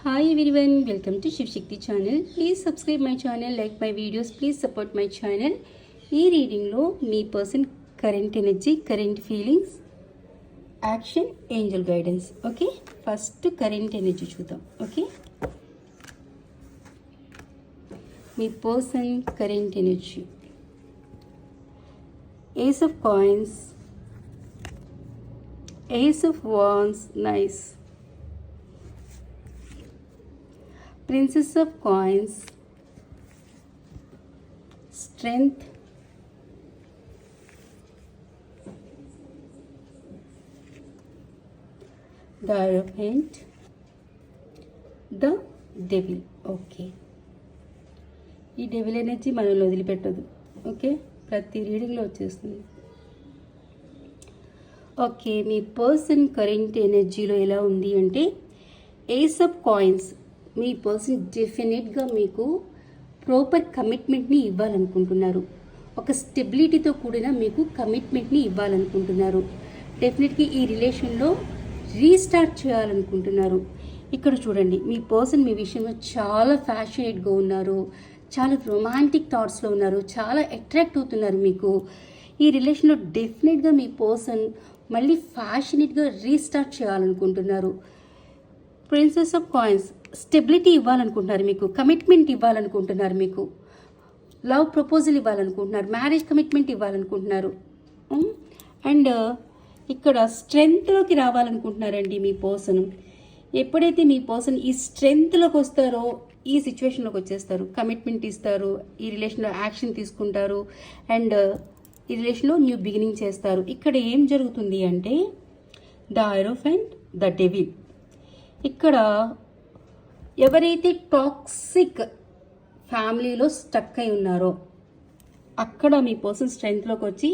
Hi everyone, welcome to Shiv Shakti channel. Please subscribe my channel, like my videos, please support my channel. ఈ రీడింగ్లో మీ person current energy current feelings action angel guidance okay first current energy చూద్దాం okay me person current energy ace of coins ace of wands nice princess of coins strength development the devil okay ఈ devil energy మనల్ని వదిలిపెట్టదు. Okay ప్రతి రీడింగ్లో వచ్చేస్తుంది. Okay మీ person current ఎనర్జీలో ఎలా ఉంది అంటే ఏస్ ఆఫ్ కాయిన్స్ మీ పర్సన్ డెఫినెట్గా మీకు ప్రాపర్ కమిట్మెంట్ని ఇవ్వాలనుకుంటున్నారు. ఒక స్టెబిలిటీతో కూడిన మీకు కమిట్మెంట్ని ఇవ్వాలనుకుంటున్నారు. డెఫినెట్గా ఈ రిలేషన్లో రీస్టార్ట్ చేయాలనుకుంటున్నారు. ఇక్కడ చూడండి మీ పర్సన్ మీ విషయంలో చాలా ఫ్యాషనేట్గా ఉన్నారు. చాలా రొమాంటిక్ థాట్స్లో ఉన్నారు. చాలా అట్రాక్ట్ అవుతున్నారు మీకు. ఈ రిలేషన్లో డెఫినెట్గా మీ పర్సన్ మళ్ళీ ఫ్యాషనేట్గా రీస్టార్ట్ చేయాలనుకుంటున్నారు. ప్రిన్సెస్ ఆఫ్ కాయిన్స్ స్టెబిలిటీ ఇవ్వాలనుకుంటున్నారు మీకు కమిట్మెంట్ ఇవ్వాలనుకుంటున్నారు మీకు. లవ్ ప్రపోజల్ ఇవ్వాలనుకుంటున్నారు మ్యారేజ్ కమిట్మెంట్ ఇవ్వాలనుకుంటున్నారు. అండ్ uh, ఇక్కడ స్ట్రెంగ్త్లోకి రావాలనుకుంటున్నారండి మీ పర్సన్. ఎప్పుడైతే మీ పర్సన్ ఈ స్ట్రెంగ్త్లోకి వస్తారో ఈ సిచ్యువేషన్లోకి వచ్చేస్తారు. కమిట్మెంట్ ఇస్తారు ఈ రిలేషన్లో యాక్షన్ తీసుకుంటారు అండ్ uh, ఈ రిలేషన్లో న్యూ బిగినింగ్ చేస్తారు. ఇక్కడ ఏం జరుగుతుంది అంటే ద ఐరోఫెంట్ ద డెవిల్. ఇక్కడ ఎవరైతే టాక్సిక్ ఫ్యామిలీలో స్టక్ అయి ఉన్నారో అక్కడ మీ పర్సన్ స్ట్రెంగ్త్లోకి వచ్చి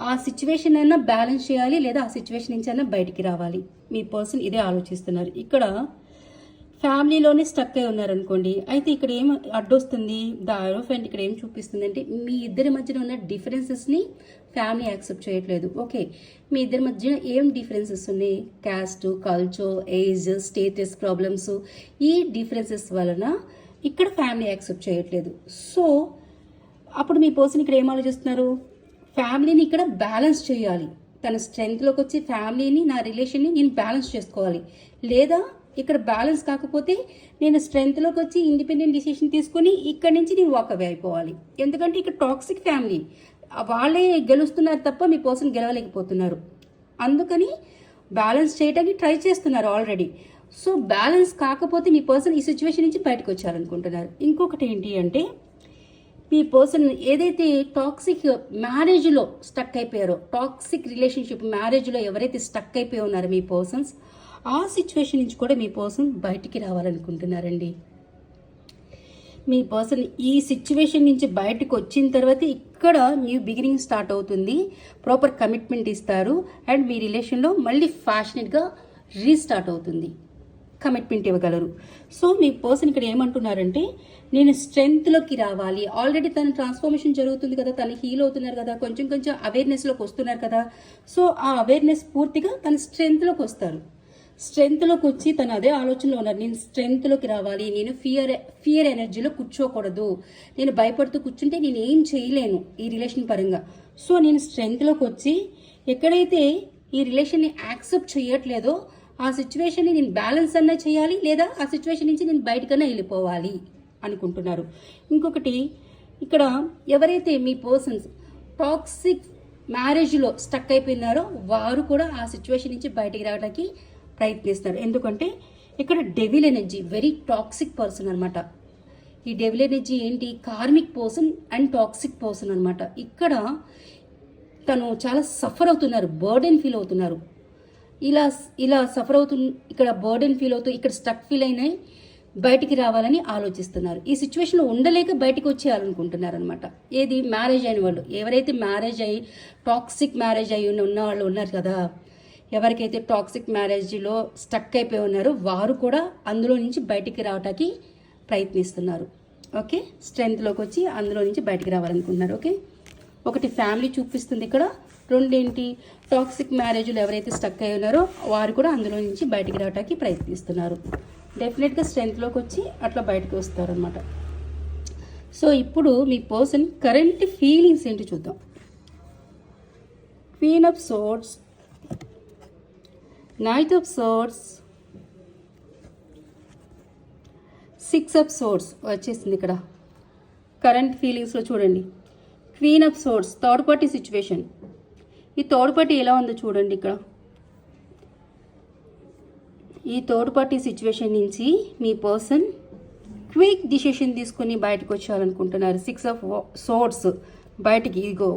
ఆ సిచ్యువేషన్ అయినా బ్యాలెన్స్ చేయాలి లేదా ఆ సిచ్యువేషన్ నుంచి అయినా బయటికి రావాలి. మీ పర్సన్ ఇదే ఆలోచిస్తున్నారు. ఇక్కడ ఫ్యామిలీలోనే స్టక్ అయి ఉన్నారనుకోండి అయితే ఇక్కడ ఏం అడ్డొస్తుంది ద ఐరోఫెంట్ ఇక్కడ ఏం చూపిస్తుంది అంటే మీ ఇద్దరి మధ్యన ఉన్న డిఫరెన్సెస్ని ఫ్యామిలీ యాక్సెప్ట్ చేయట్లేదు. ఓకే మీ ఇద్దరి మధ్య ఏం డిఫరెన్సెస్ ఉన్నాయి? Caste culture age status problems ఈ డిఫరెన్సెస్ వలన ఇక్కడ ఫ్యామిలీ యాక్సెప్ట్ చేయట్లేదు. సో అప్పుడు మీ పర్సన్ ఇక్కడ ఏం ఆలోచిస్తున్నారు? ఫ్యామిలీని ఇక్కడ బ్యాలెన్స్ చేయాలి. తన స్ట్రెంగ్త్లోకి వచ్చి ఫ్యామిలీని నా రిలేషన్ని నేను బ్యాలెన్స్ చేసుకోవాలి. లేదా ఇక్కడ బ్యాలెన్స్ కాకపోతే నేను స్ట్రెంత్లోకి వచ్చి ఇండిపెండెంట్ డిసిషన్ తీసుకొని ఇక్కడ నుంచి నేను వాక్ అవే అయిపోవాలి. ఎందుకంటే ఇక్కడ టాక్సిక్ ఫ్యామిలీ వాళ్ళే గెలుస్తున్నారు తప్ప మీ పర్సన్ గెలవలేకపోతున్నారు. అందుకని బ్యాలెన్స్ చేయడానికి ట్రై చేస్తున్నారు ఆల్రెడీ. సో బ్యాలెన్స్ కాకపోతే మీ పర్సన్ ఈ సిచ్యువేషన్ నుంచి బయటకు వచ్చారనుకుంటున్నారు. ఇంకొకటి ఏంటి అంటే మీ పర్సన్ ఏదైతే టాక్సిక్ మ్యారేజ్లో స్టక్ అయిపోయారో టాక్సిక్ రిలేషన్షిప్ మ్యారేజ్లో ఎవరైతే స్టక్ అయిపోయి ఉన్నారో మీ పర్సన్స్ ఆ సిచ్యువేషన్ నుంచి కూడా మీ పర్సన్ బయటికి రావాలనుకుంటున్నారండి. మీ పర్సన్ ఈ సిచ్యువేషన్ నుంచి బయటకు వచ్చిన తర్వాత ఇక్కడ న్యూ బిగినింగ్ స్టార్ట్ అవుతుంది. ప్రాపర్ కమిట్మెంట్ ఇస్తారు. అండ్ మీ రిలేషన్లో మళ్ళీ ఫ్యాషనెట్గా రీస్టార్ట్ అవుతుంది. కమిట్మెంట్ ఇవ్వగలరు. సో మీ పర్సన్ ఇక్కడ ఏమంటున్నారంటే నేను స్ట్రెంగ్త్లోకి రావాలి. ఆల్రెడీ తన ట్రాన్స్ఫర్మేషన్ జరుగుతుంది కదా తను హీల్ అవుతున్నారు కదా కొంచెం కొంచెం అవేర్నెస్లోకి వస్తున్నారు కదా. సో ఆ అవేర్నెస్ పూర్తిగా తన స్ట్రెంగ్త్లోకి వస్తారు. స్ట్రెంత్లోకి వచ్చి తను అదే ఆలోచనలో ఉన్నారు. నేను స్ట్రెంగ్త్లోకి రావాలి నేను ఫియర్ ఫియర్ ఎనర్జీలో కూర్చోకూడదు. నేను భయపడుతూ కూర్చుంటే నేను ఏం చేయలేను ఈ రిలేషన్ పరంగా. సో నేను స్ట్రెంగ్త్లోకి వచ్చి ఎక్కడైతే ఈ రిలేషన్ని యాక్సెప్ట్ చేయట్లేదో ఆ సిచ్యువేషన్ని నేను బ్యాలెన్స్ అన్నా చేయాలి లేదా ఆ సిచ్యువేషన్ నుంచి నేను బయటకన్నా వెళ్ళిపోవాలి అనుకుంటున్నారు. ఇంకొకటి ఇక్కడ ఎవరైతే మీ పర్సన్స్ టాక్సిక్ మ్యారేజ్లో స్టక్ అయిపోయినారో వారు కూడా ఆ సిచ్యువేషన్ నుంచి బయటికి రావడానికి ప్రయత్నిస్తారు ఎందుకంటే ఇక్కడ devil energy very toxic person అనమాట ఈ డెవిల్ ఎనర్జీ ఏంటి? Karmic person and toxic person అనమాట ఇక్కడ తను చాలా సఫర్ అవుతున్నారు బర్డెన్ ఫీల్ అవుతున్నారు. ఇలా ఇలా సఫర్ అవుతు ఇక్కడ బర్డెన్ ఫీల్ అవుతూ ఇక్కడ స్టక్ ఫీల్ అయినాయి బయటికి రావాలని ఆలోచిస్తున్నారు. ఈ సిచ్యువేషన్లో ఉండలేక బయటికి వచ్చేయాలనుకుంటున్నారు అనమాట ఏది? మ్యారేజ్ అయిన వాళ్ళు. ఎవరైతే మ్యారేజ్ అయ్యి టాక్సిక్ మ్యారేజ్ అయ్యి ఉన్న వాళ్ళు ఉన్నారు కదా ఎవరికైతే టాక్సిక్ మ్యారేజ్లో స్టక్ అయిపోయి ఉన్నారో వారు కూడా అందులో నుంచి బయటికి రావటానికి ప్రయత్నిస్తున్నారు. ఓకే స్ట్రెంగ్త్లోకి వచ్చి అందులో నుంచి బయటికి రావాలనుకుంటున్నారు. ఓకే ఒకటి ఫ్యామిలీ చూపిస్తుంది ఇక్కడ. రెండేంటి? టాక్సిక్ మ్యారేజ్లో ఎవరైతే స్టక్ అయి ఉన్నారో వారు కూడా అందులో నుంచి బయటికి రావడానికి ప్రయత్నిస్తున్నారు. డెఫినెట్గా స్ట్రెంగ్త్లోకి వచ్చి అట్లా బయటకు వస్తారనమాట సో ఇప్పుడు మీ పర్సన్ కరెంట్ ఫీలింగ్స్ ఏంటి చూద్దాం. Queen of swords knight of swords six of swords వచ్చేసింది ఇక్కడ. కరెంట్ ఫీలింగ్స్లో చూడండి. Queen of swords third party situation ఈ థర్డ్ పార్టీ ఎలా ఉందో చూడండి ఇక్కడ. ఈ థర్డ్ పార్టీ సిచ్యువేషన్ నుంచి మీ పర్సన్ క్విక్ డిసిషన్ తీసుకుని బయటకు వచ్చారనుకుంటున్నారు. సిక్స్ ఆఫ్ సోర్స్ బయటికి ఇగో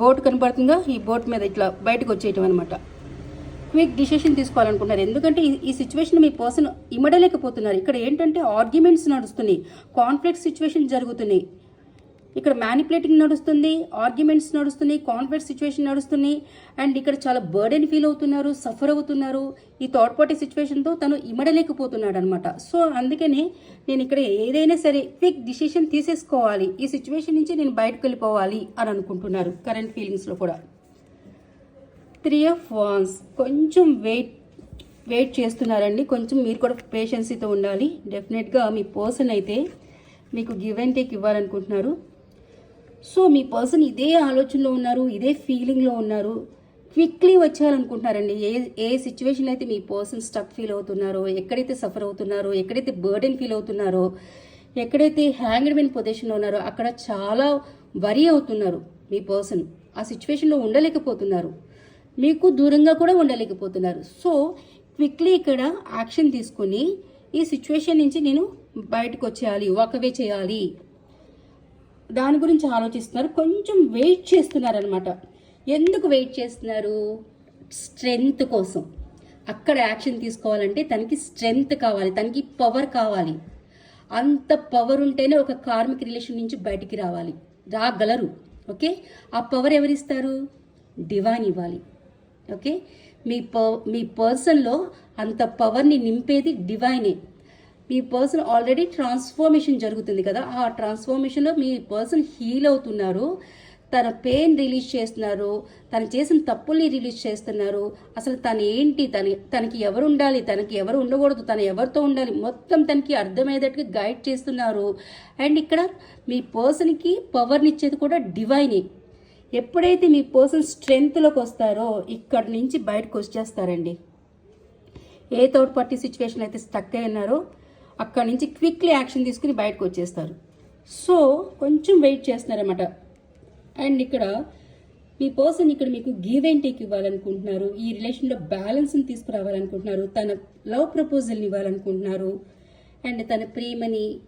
బోట్ కనపడుతుందిగా ఈ బోట్ మీద ఇట్లా బయటకు వచ్చేయటం అనమాట క్విక్ డిసిషన్ తీసుకోవాలనుకుంటున్నారు. ఎందుకంటే ఈ- సిచ్యువేషన్ మీ పర్సన్ ఇమడలేకపోతున్నారు ఇక్కడ ఏంటంటే ఆర్గ్యుమెంట్స్ నడుస్తున్నాయి. కాన్ఫ్లిక్ట్ సిచ్యువేషన్ జరుగుతున్నాయి. ఇక్కడ మ్యానిపులేటింగ్ నడుస్తుంది ఆర్గ్యుమెంట్స్ నడుస్తున్నాయి కాన్ఫ్లిక్ట్ సిచ్యువేషన్ నడుస్తున్నాయి. అండ్ ఇక్కడ చాలా బర్డెన్ ఫీల్ అవుతున్నారు సఫర్ అవుతున్నారు. ఈ థర్డ్ పార్టీ సిచ్యువేషన్తో తను ఇమడలేకపోతున్నాడు అనమాట సో అందుకని నేను ఇక్కడ ఏదైనా సరే క్విక్ డిసిషన్ తీసేసుకోవాలి. ఈ సిచ్యువేషన్ నుంచి నేను బయటకు వెళ్ళిపోవాలి అని అనుకుంటున్నారు. కరెంట్ ఫీలింగ్స్లో కూడా. Three of wands. కొంచెం వెయిట్ వెయిట్ చేస్తున్నారండి. కొంచెం మీరు కూడా పేషెన్సీతో ఉండాలి. డెఫినెట్గా మీ పర్సన్ అయితే మీకు గివ్ అండ్ టేక్ ఇవ్వాలనుకుంటున్నారు. సో మీ పర్సన్ ఇదే ఆలోచనలో ఉన్నారు ఇదే ఫీలింగ్లో ఉన్నారు. క్విక్లీ వచ్చారనుకుంటున్నారండి ఏ ఏ సిచ్యువేషన్ అయితే మీ పర్సన్ స్టక్ ఫీల్ అవుతున్నారో ఎక్కడైతే సఫర్ అవుతున్నారో ఎక్కడైతే బర్డెన్ ఫీల్ అవుతున్నారో ఎక్కడైతే హ్యాంగ్డ్ మెన్ పొజిషన్లో ఉన్నారో అక్కడ చాలా వరి అవుతున్నారు మీ పర్సన్. ఆ సిచ్యువేషన్లో ఉండలేకపోతున్నారు. మీకు దూరంగా కూడా ఉండలేకపోతున్నారు. సో క్విక్లీ ఇక్కడ యాక్షన్ తీసుకొని ఈ సిచ్యువేషన్ నుంచి నేను బయటకు వచ్చేయాలి వాకవే చేయాలి. దాని గురించి ఆలోచిస్తున్నారు. కొంచెం వెయిట్ చేస్తున్నారు అనమాట ఎందుకు వెయిట్ చేస్తున్నారు? స్ట్రెంగ్త్ కోసం. అక్కడ యాక్షన్ తీసుకోవాలంటే తనకి స్ట్రెంగ్త్ కావాలి తనకి పవర్ కావాలి. అంత పవర్ ఉంటేనే ఒక కార్మిక రిలేషన్ నుంచి బయటికి రావాలి. రాగలరు. ఓకే? ఆ పవర్ ఎవరిస్తారు? డివైన్ ఇవ్వాలి. ఓకే? మీ ప మీ పర్సన్లో అంత పవర్ని నింపేది డివైనే. మీ పర్సన్ ఆల్రెడీ ట్రాన్స్ఫర్మేషన్ జరుగుతుంది కదా ఆ ట్రాన్స్ఫర్మేషన్లో మీ పర్సన్ హీల్ అవుతున్నారు తన పెయిన్ రిలీజ్ చేస్తున్నారు తను చేసిన తప్పుల్ని రిలీజ్ చేస్తున్నారు అసలు తను ఏంటి తన తనకి ఎవరు ఉండాలి తనకి ఎవరు ఉండకూడదు తను ఎవరితో ఉండాలి మొత్తం తనకి అర్థమయ్యేటట్టుగా గైడ్ చేస్తున్నారు. అండ్ ఇక్కడ మీ పర్సన్కి పవర్ని ఇచ్చేది కూడా డివైనే. ఎప్పుడైతే మీ పర్సన్ స్ట్రెంగ్త్లోకి వస్తారో ఇక్కడి నుంచి బయటకు వచ్చేస్తారండి. ఏ థర్డ్ పార్టీ సిచ్యువేషన్ అయితే స్టక్ అయి ఉన్నారో అక్కడి నుంచి క్విక్లీ యాక్షన్ తీసుకుని బయటకు వచ్చేస్తారు. సో కొంచెం వెయిట్ చేస్తున్నారన్నమాట. అండ్ ఇక్కడ మీ పర్సన్ ఇక్కడ మీకు గివ్ అండ్ టేక్ ఇవ్వాలనుకుంటున్నారు. ఈ రిలేషన్లో బ్యాలెన్స్ని తీసుకురావాలనుకుంటున్నారు. తన లవ్ ప్రపోజల్ని ఇవ్వాలనుకుంటున్నారు. అండ్ తన ప్రేమని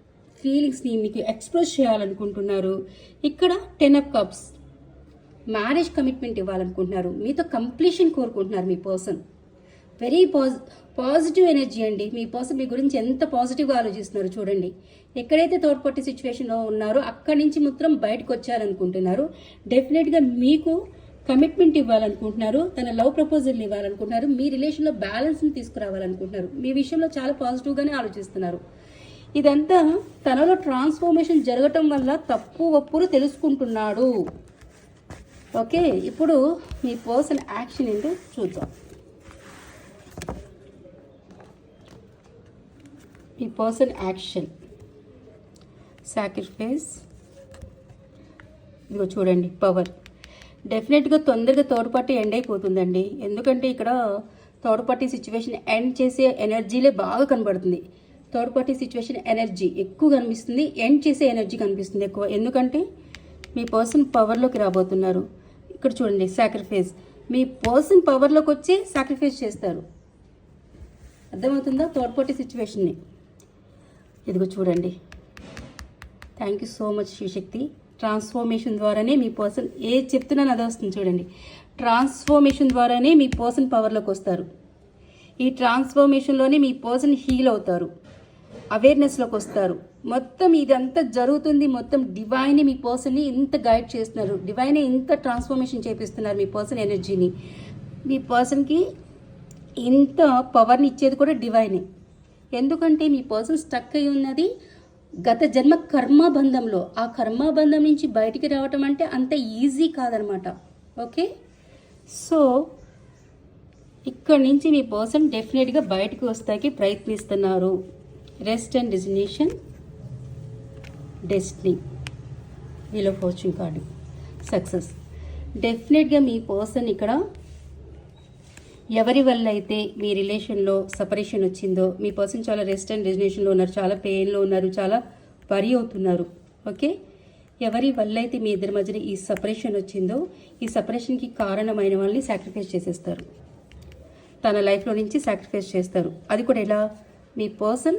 ఫీలింగ్స్ని మీకు ఎక్స్ప్రెస్ చేయాలనుకుంటున్నారు. ఇక్కడ ten of cups. Marriage commitment ఇవ్వాలనుకుంటున్నారు. మీతో కంప్లీషన్ కోరుకుంటున్నారు మీ person. Very positive positive energy అండి. మీ పర్సన్ మీ గురించి ఎంత పాజిటివ్గా ఆలోచిస్తున్నారు చూడండి. ఎక్కడైతే థర్డ్ పార్టీ సిచ్యువేషన్లో ఉన్నారో అక్కడి నుంచి మాత్రం బయటకు వచ్చారనుకుంటున్నారు. డెఫినెట్గా మీకు కమిట్మెంట్ ఇవ్వాలనుకుంటున్నారు. తన లవ్ ప్రపోజల్ని ఇవ్వాలనుకుంటున్నారు. మీ రిలేషన్లో బ్యాలెన్స్ని తీసుకురావాలనుకుంటున్నారు. మీ విషయంలో చాలా పాజిటివ్గానే ఆలోచిస్తున్నారు. ఇదంతా తనలో ట్రాన్స్ఫర్మేషన్ జరగటం వల్ల తప్పు ఒప్పులు తెలుసుకుంటున్నాడు. ఓకే ఇప్పుడు మీ పర్సన్ యాక్షన్ ఏంటో చూద్దాం. మీ పర్సన్ యాక్షన్. సాక్రిఫైస్. ఇదిగో చూడండి పవర్. డెఫినెట్గా తొందరగా థర్డ్ పార్టీ ఎండ్ అయిపోతుందండి. ఎందుకంటే ఇక్కడ థర్డ్ పార్టీ సిచ్యువేషన్ ఎండ్ చేసే ఎనర్జీలే బాగా కనబడుతుంది. థర్డ్ పార్టీ సిచ్యువేషన్ ఎనర్జీ ఎక్కువ కనిపిస్తుంది ఎండ్ చేసే ఎనర్జీ కనిపిస్తుంది ఎక్కువ. ఎందుకంటే మీ పర్సన్ పవర్లోకి రాబోతున్నారు. ఇక్కడ చూడండి సాక్రిఫైస్ మీ పర్సన్ పవర్లోకి వచ్చి సాక్రిఫైస్ చేస్తారు. అర్థమవుతుందా? థర్డ్ పార్టీ సిచ్యువేషన్ని ఇదిగో చూడండి. Thank you so much Shivashakti. Transformation ద్వారానే మీ పర్సన్ ఏది చెప్తున్నాను అదే వస్తుంది చూడండి. ట్రాన్స్ఫర్మేషన్ ద్వారానే మీ పర్సన్ పవర్లోకి వస్తారు. ఈ ట్రాన్స్ఫర్మేషన్లోనే మీ పర్సన్ హీల్ అవుతారు. అవేర్నెస్లోకి వస్తారు. మొత్తం ఇదంతా జరుగుతుంది. మొత్తం డివైన్ మీ పర్సన్ని ఇంత గైడ్ చేస్తున్నారు. డివైనే ఇంత ట్రాన్స్ఫర్మేషన్ చేపిస్తున్నారు మీ పర్సన్ ఎనర్జీని మీ పర్సన్కి ఇంత పవర్ని ఇచ్చేది కూడా డివైనే ఎందుకంటే మీ పర్సన్ స్టక్ అయి ఉన్నది గత జన్మ కర్మబంధంలో ఆ కర్మబంధం నుంచి బయటికి రావటం అంటే అంత ఈజీ కాదనమాట. ఓకే? సో ఇక్కడ నుంచి మీ పర్సన్ డెఫినెట్గా బయటకు వస్తాకి ప్రయత్నిస్తున్నారు. Rest and destination destiny wheel of fortune card success డెఫినెట్గా మీ పర్సన్ ఇక్కడ ఎవరి వల్ల అయితే మీ రిలేషన్లో సపరేషన్ వచ్చిందో మీ పర్సన్ చాలా రెస్ట్ అండ్ డెస్టినేషన్లో ఉన్నారు చాలా పెయిన్లో ఉన్నారు చాలా వరి అవుతున్నారు. ఓకే ఎవరి వల్ల అయితే మీ ఇద్దరి మధ్యన ఈ సపరేషన్ వచ్చిందో ఈ సపరేషన్కి కారణమైన వాళ్ళని సాక్రిఫైస్ చేసేస్తారు. తన లైఫ్లో నుంచి సాక్రిఫైస్ చేస్తారు. అది కూడా ఎలా? మీ పర్సన్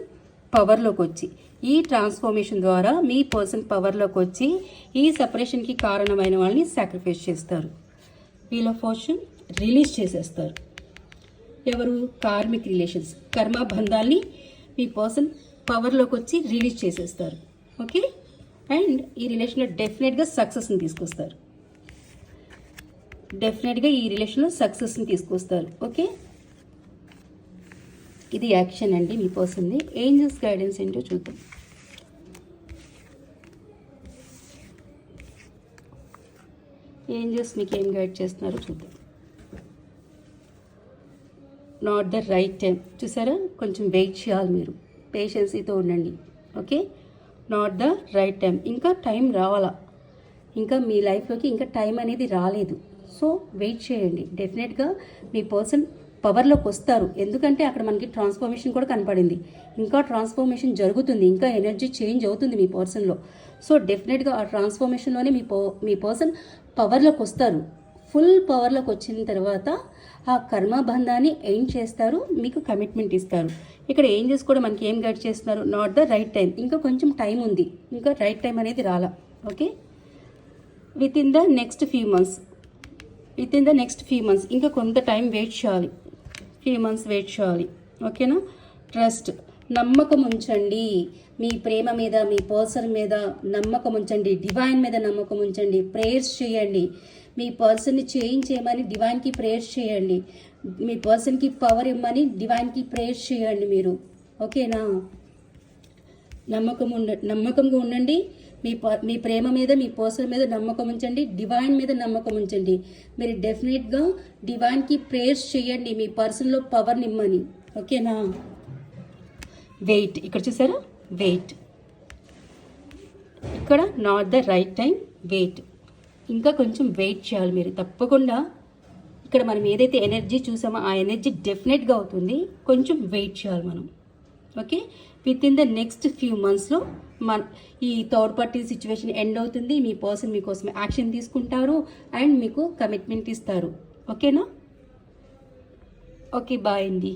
పవర్లోకి వచ్చి ఈ ట్రాన్స్ఫర్మేషన్ ద్వారా మీ పర్సన్ పవర్లోకి వచ్చి ఈ సపరేషన్కి కారణమైన వాళ్ళని సాక్రిఫైస్ చేస్తారు. వీల్ ఆఫ్ ఫార్చ్యూన్ రిలీజ్ చేసేస్తారు. ఎవరు? కార్మిక్ రిలేషన్స్ కర్మ బంధాల్ని మీ పర్సన్ పవర్లోకి వచ్చి రిలీజ్ చేసేస్తారు. ఓకే అండ్ ఈ రిలేషన్లో డెఫినెట్గా సక్సెస్ని తీసుకొస్తారు. డెఫినెట్గా ఈ రిలేషన్లో సక్సెస్ని తీసుకొస్తారు. ఓకే ఇది యాక్షన్ అండి మీ పర్సన్ది. ఏంజల్స్ గైడెన్స్ ఏంటో చూద్దాం. ఏంజల్స్ మీకు ఏం గైడ్ చేస్తున్నారో చూద్దాం. నాట్ ద రైట్ టైం చూసారా? కొంచెం వెయిట్ చేయాలి మీరు. పేషెన్సీతో ఉండండి. Okay? Not the right time ఇంకా టైం రావాలా? ఇంకా మీ లైఫ్లోకి ఇంకా టైం అనేది రాలేదు. సో వెయిట్ చేయండి. డెఫినెట్గా మీ పర్సన్ పవర్లోకి వస్తారు. ఎందుకంటే అక్కడ మనకి ట్రాన్స్ఫర్మేషన్ కూడా కనపడింది. ఇంకా ట్రాన్స్ఫర్మేషన్ జరుగుతుంది. ఇంకా ఎనర్జీ చేంజ్ అవుతుంది మీ పర్సన్లో సో డెఫినెట్గా ఆ ట్రాన్స్ఫర్మేషన్లోనే మీ మీ పర్సన్ పవర్లోకి వస్తారు. ఫుల్ పవర్లోకి వచ్చిన తర్వాత ఆ కర్మబంధాన్ని ఏం చేస్తారు? మీకు కమిట్మెంట్ ఇస్తారు. ఇక్కడ ఏం చేసుకోవడం మనకి ఏం గైడ్ చేస్తున్నారు? నాట్ ద రైట్ టైం ఇంకా కొంచెం టైం ఉంది. ఇంకా రైట్ టైం అనేది రాలా. Okay within the next few months within the next few months ఇంకా కొంత టైం వెయిట్ చేయాలి. ఫ్యూ మంత్స్ వెయిట్ చేయాలి ఓకేనా ట్రస్ట్ నమ్మకం ఉంచండి మీ ప్రేమ మీద మీ పర్సన్ మీద నమ్మకం ఉంచండి డివైన్ మీద నమ్మకం ఉంచండి ప్రేయర్స్ చేయండి. మీ పర్సన్ని చేంజ్ చేయమని డివైన్కి ప్రేయర్స్ చేయండి. మీ పర్సన్కి పవర్ ఇవ్వమని డివైన్కి ప్రేయర్స్ చేయండి మీరు. ఓకేనా నమ్మకం ఉండ నమ్మకంగా ఉండండి. మీ ప- మీ ప్రేమ మీద మీ పర్సన్ మీద నమ్మకం ఉంచండి. డివైన్ మీద నమ్మకం ఉంచండి. మీరు డెఫినెట్గా డివైన్కి ప్రేయర్స్ చేయండి. మీ పర్సన్లో పవర్ నిమ్మని. ఓకేనా? వెయిట్ ఇక్కడ చూసారా? వెయిట్ ఇక్కడ not the right time wait ఇంకా కొంచెం వెయిట్ చేయాలి మీరు. తప్పకుండా ఇక్కడ మనం ఏదైతే ఎనర్జీ చూసామో ఆ ఎనర్జీ డెఫినెట్గా అవుతుంది. కొంచెం వెయిట్ చేయాలి మనం. Okay? Within the next few మంత్స్లో మన ఈ థర్డ్ పార్టీ సిచ్యువేషన్ ఎండ్ అవుతుంది. మీ పర్సన్ మీకోసం యాక్షన్ తీసుకుంటారు అండ్ మీకు కమిట్మెంట్ ఇస్తారు. ఓకేనా ఓకే బాయ్ అండి